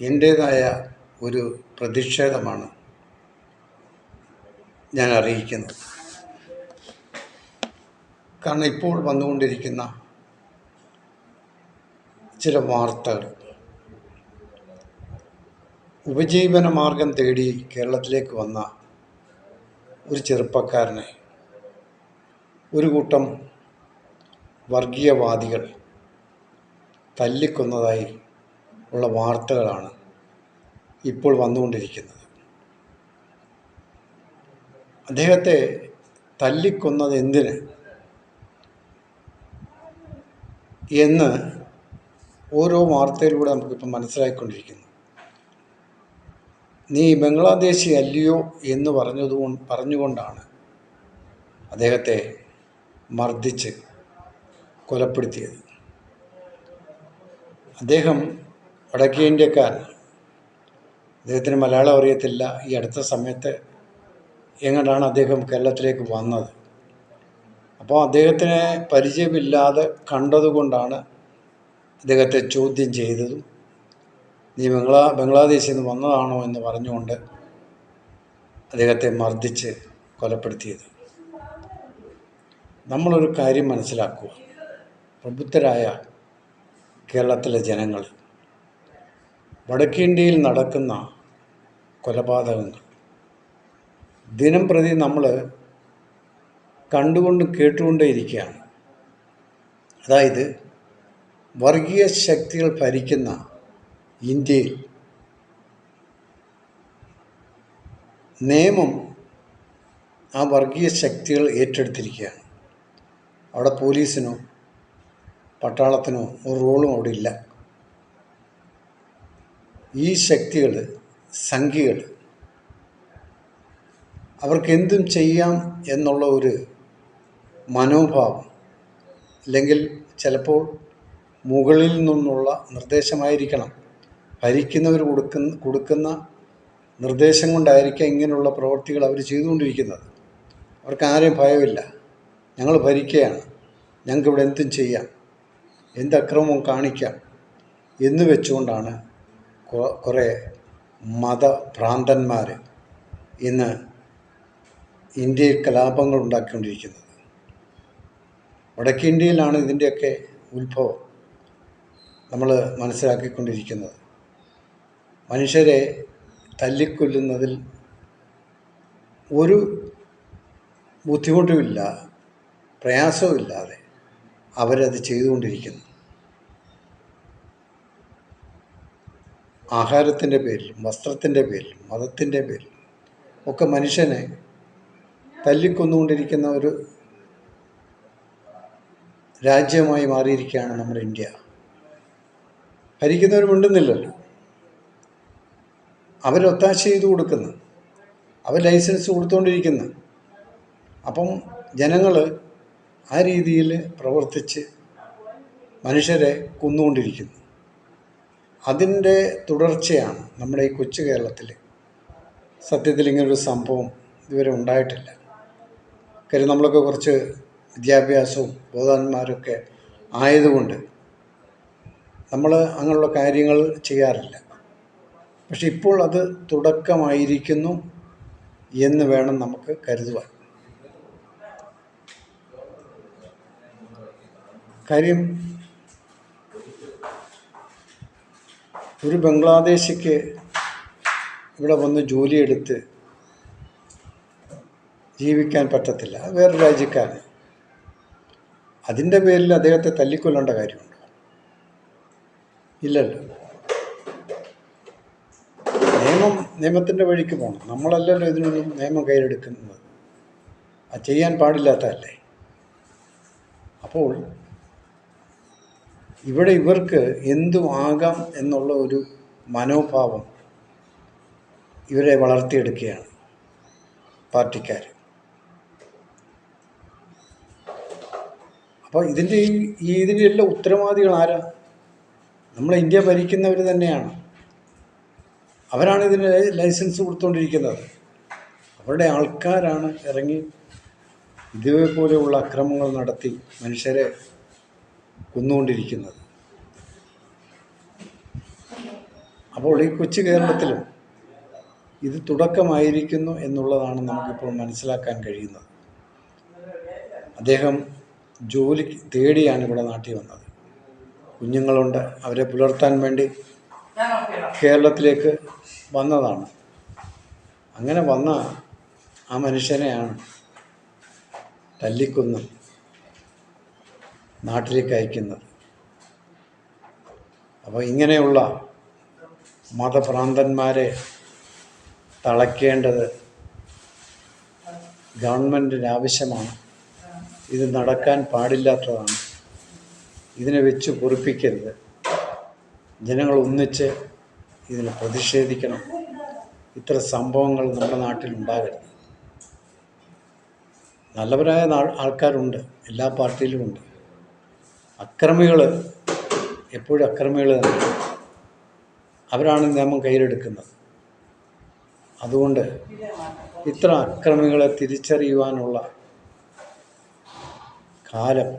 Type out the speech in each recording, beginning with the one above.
എന്റേതായ ഒരു പ്രതിഷേധമാണ് ഞാൻ അറിയിക്കുന്നത്. കാരണം ഇപ്പോൾ വന്നുകൊണ്ടിരിക്കുന്ന ചില വാർത്തകൾ. ഉപജീവന മാർഗം തേടി കേരളത്തിലേക്ക് വന്ന ഒരു ചെറുപ്പക്കാരനെ ഒരു കൂട്ടം വർഗീയവാദികൾ തല്ലിക്കൊന്നതായി ഉള്ള വാർത്തകളാണ് ഇപ്പോൾ വന്നുകൊണ്ടിരിക്കുന്നത്. അദ്ദേഹത്തെ തല്ലിക്കൊന്നത് എന്തിന്? എന്ന് ഓരോ വാർത്തയിലൂടെ നമുക്കിപ്പം മനസ്സിലായിക്കൊണ്ടിരിക്കുന്നു. നീ ബംഗ്ലാദേശി അല്ലയോ എന്ന് പറഞ്ഞതുകൊണ്ട് പറഞ്ഞുകൊണ്ടാണ് അദ്ദേഹത്തെ മർദ്ദിച്ച് കൊലപ്പെടുത്തിയത്. അദ്ദേഹം വടക്കേ ഇന്ത്യക്കാരൻ. അദ്ദേഹത്തിന് മലയാളം അറിയത്തില്ല. ഈ അടുത്ത സമയത്ത് എങ്ങനെയാണ് അദ്ദേഹം കേരളത്തിലേക്ക് വന്നത്? അപ്പോൾ അദ്ദേഹത്തിനെ പരിചയമില്ലാതെ കണ്ടതുകൊണ്ടാണ് അദ്ദേഹത്തെ ചോദ്യം ചെയ്തതും നീ ബംഗ്ലാ ബംഗ്ലാദേശിൽ നിന്ന് വന്നതാണോ? എന്ന് പറഞ്ഞുകൊണ്ട് അദ്ദേഹത്തെ മർദ്ദിച്ച് കൊലപ്പെടുത്തിയത്. നമ്മളൊരു കാര്യം മനസ്സിലാക്കുക. പ്രബുദ്ധരായ കേരളത്തിലെ ജനങ്ങൾ വടക്കേന്ത്യയിൽ നടക്കുന്ന കൊലപാതകങ്ങൾ. ദിനം പ്രതി നമ്മൾ കണ്ടുകൊണ്ടും കേട്ടുകൊണ്ടേ ഇരിക്കുകയാണ് അതായത് വർഗീയ ശക്തികൾ ഭരിക്കുന്ന ഇന്ത്യയിൽ നിയമം ആ വർഗീയ ശക്തികൾ ഏറ്റെടുത്തിരിക്കുകയാണ്. അവിടെ പോലീസിനോ പട്ടാളത്തിനോ ഒരു റോളും അവിടെ ഇല്ല. ഈ ശക്തികൾ സംഖ്യകൾ അവർക്ക് എന്തും ചെയ്യാം എന്നുള്ള ഒരു മനോഭാവം അല്ലെങ്കിൽ ചിലപ്പോൾ മുകളിൽ നിന്നുള്ള നിർദ്ദേശമായിരിക്കണം. ഭരിക്കുന്നവർ കൊടുക്കുന്ന കൊടുക്കുന്ന നിർദ്ദേശം കൊണ്ടായിരിക്കാം ഇങ്ങനെയുള്ള പ്രവൃത്തികൾ അവർ ചെയ്തുകൊണ്ടിരിക്കുന്നത്. അവർക്ക് ആരെയും ഭയമില്ല. ഞങ്ങൾ ഭരിക്കുകയാണ്. ഞങ്ങൾക്കിവിടെ എന്തും ചെയ്യാം. എന്ത് അക്രമവും കാണിക്കാം എന്ന് വെച്ചുകൊണ്ടാണ് കുറേ മതഭ്രാന്തന്മാർ ഇന്ന് ഇന്ത്യയിൽ കലാപങ്ങൾ ഉണ്ടാക്കിക്കൊണ്ടിരിക്കുന്നത്. വടക്കേ ഇന്ത്യയിലാണ് ഇതിന്റെയൊക്കെ ഉത്ഭവം. നമ്മൾ മനസ്സിലാക്കിക്കൊണ്ടിരിക്കുന്നത്. മനുഷ്യരെ തല്ലിക്കൊല്ലുന്നതിൽ ഒരു ബുദ്ധിമുട്ടുമില്ല പ്രയാസവുമില്ലാതെ അവരത് ചെയ്തുകൊണ്ടിരിക്കുന്നു. ആഹാരത്തിന്റെ പേരിൽ വസ്ത്രത്തിന്റെ പേരിൽ മതത്തിന്റെ പേരിൽ ഒക്കെ മനുഷ്യനെ തല്ലിക്കൊന്നുകൊണ്ടിരിക്കുന്ന ഒരു രാജ്യമായി മാറിയിരിക്കുകയാണ് നമ്മുടെ ഇന്ത്യ. ഭരിക്കുന്നവർ മിണ്ടുന്നില്ലല്ലോ. അവർ ഒത്താശ ചെയ്ത് കൊടുക്കുന്നു. അവർ ലൈസൻസ് കൊടുത്തുകൊണ്ടിരിക്കുന്നു അപ്പം ജനങ്ങൾ ആ രീതിയിൽ പ്രവർത്തിച്ച് മനുഷ്യരെ കൊന്നുകൊണ്ടിരിക്കുന്നു. അതിന്റെ തുടർച്ചയാണ് നമ്മുടെ ഈ കൊച്ചു കേരളത്തിൽ സത്യത്തിൽ ഇങ്ങനൊരു സംഭവം ഇതുവരെ ഉണ്ടായിട്ടില്ല. കാര്യം നമ്മളൊക്കെ കുറച്ച് വിദ്യാഭ്യാസവും ബോധവാന്മാരൊക്കെ ആയതുകൊണ്ട് നമ്മൾ അങ്ങനെയുള്ള കാര്യങ്ങൾ ചെയ്യാറില്ല. പക്ഷെ ഇപ്പോൾ അത് തുടക്കമായിരിക്കുന്നു എന്ന് വേണം നമുക്ക് കരുതുവാൻ. കാര്യം ഒരു ബംഗ്ലാദേശിക്ക് ഇവിടെ വന്ന് ജോലിയെടുത്ത് ജീവിക്കാൻ പറ്റത്തില്ല. വേറെ വേറൊരു രാജ്യക്കാരൻ. അതിന്റെ പേരിൽ അദ്ദേഹത്തെ തല്ലിക്കൊല്ലേണ്ട കാര്യമുണ്ടോ. ഇല്ലല്ലോ. നിയമം നിയമത്തിന്റെ വഴിക്ക് പോകണം. നമ്മളല്ലല്ലോ ഇതിനൊന്നും നിയമം കയ്യിലെടുക്കുന്നത്. അത് ചെയ്യാൻ പാടില്ലാത്തതല്ലേ? അപ്പോൾ ഇവിടെ ഇവർക്ക് എന്തും ആകാം എന്നുള്ള ഒരു മനോഭാവം ഇവരെ വളർത്തിയെടുക്കുകയാണ് പാർട്ടിക്കാർ. അപ്പോൾ ഇതിന്റെ ഈ ഇതിന്റെ എല്ലാം ഉത്തരവാദികൾ ആരാ? നമ്മളെ ഇന്ത്യ ഭരിക്കുന്നവർ തന്നെയാണ്. അവരാണ് ഇതിന് ലൈസൻസ് കൊടുത്തുകൊണ്ടിരിക്കുന്നത് അവരുടെ ആൾക്കാരാണ് ഇറങ്ങി ഇതേപോലെയുള്ള അക്രമങ്ങൾ നടത്തി മനുഷ്യരെ കൊന്നുകൊണ്ടിരിക്കുന്നത് അപ്പോൾ ഈ കൊച്ചു കേരളത്തിലും ഇത് തുടക്കമായിരിക്കുന്നു എന്നുള്ളതാണ് നമുക്കിപ്പോൾ മനസ്സിലാക്കാൻ കഴിയുന്നത്. അദ്ദേഹം ജോലി തേടിയാണ് ഇവിടെ നാട്ടിൽ വന്നത്. കുഞ്ഞുങ്ങളുണ്ട് അവരെ പുലർത്താൻ വേണ്ടി കേരളത്തിലേക്ക് വന്നതാണ്. അങ്ങനെ വന്ന ആ മനുഷ്യനെയാണ് തല്ലിക്കൊന്ന് നാട്ടിലേക്ക് അയക്കുന്നത്. അപ്പോൾ ഇങ്ങനെയുള്ള മതഭ്രാന്തന്മാരെ തളയ്ക്കേണ്ടത് ഗവൺമെന്റിന് ആവശ്യമാണ്. ഇത് നടക്കാൻ പാടില്ലാത്തതാണ്. ഇതിനെ വെച്ച് പൊറിപ്പിക്കരുത്. ജനങ്ങൾ ഒന്നിച്ച് ഇതിനെ പ്രതിഷേധിക്കണം. ഇത്ര സംഭവങ്ങൾ നമ്മുടെ നാട്ടിൽ ഉണ്ടാകരുത്. നല്ലവരായ ആൾക്കാരുണ്ട്. എല്ലാ പാർട്ടിയിലുമുണ്ട് അക്രമികൾ എപ്പോഴും അക്രമികൾ അവരാണ് നിയമം കയ്യിലെടുക്കുന്നത്. അതുകൊണ്ട് ഇത്ര അക്രമികളെ തിരിച്ചറിയുവാനുള്ള കാലം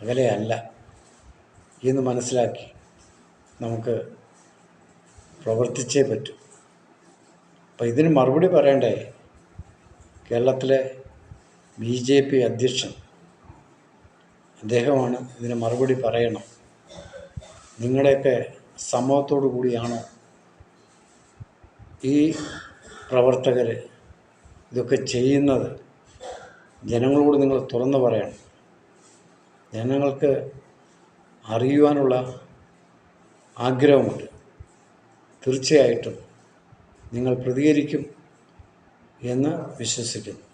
അകലെയല്ല എന്ന് മനസ്സിലാക്കി നമുക്ക് പ്രവർത്തിച്ചേ പറ്റൂ. അപ്പം ഇതിന് മറുപടി പറയണ്ടേ? കേരളത്തിലെ ബി ജെ പി അധ്യക്ഷൻ അദ്ദേഹമാണ് ഇതിന് മറുപടി പറയണം. നിങ്ങളുടെയൊക്കെ സമ്മതത്തോടു കൂടിയാണോ ഈ പ്രവർത്തകർ ഇതൊക്കെ ചെയ്യുന്നത്? ജനങ്ങളോട് നിങ്ങൾ തുറന്നു പറയണം. ജനങ്ങൾക്ക് അറിയുവാനുള്ള ആഗ്രഹമുണ്ട്. തീർച്ചയായിട്ടും നിങ്ങൾ പ്രതികരിക്കും എന്ന് വിശ്വസിക്കുന്നു.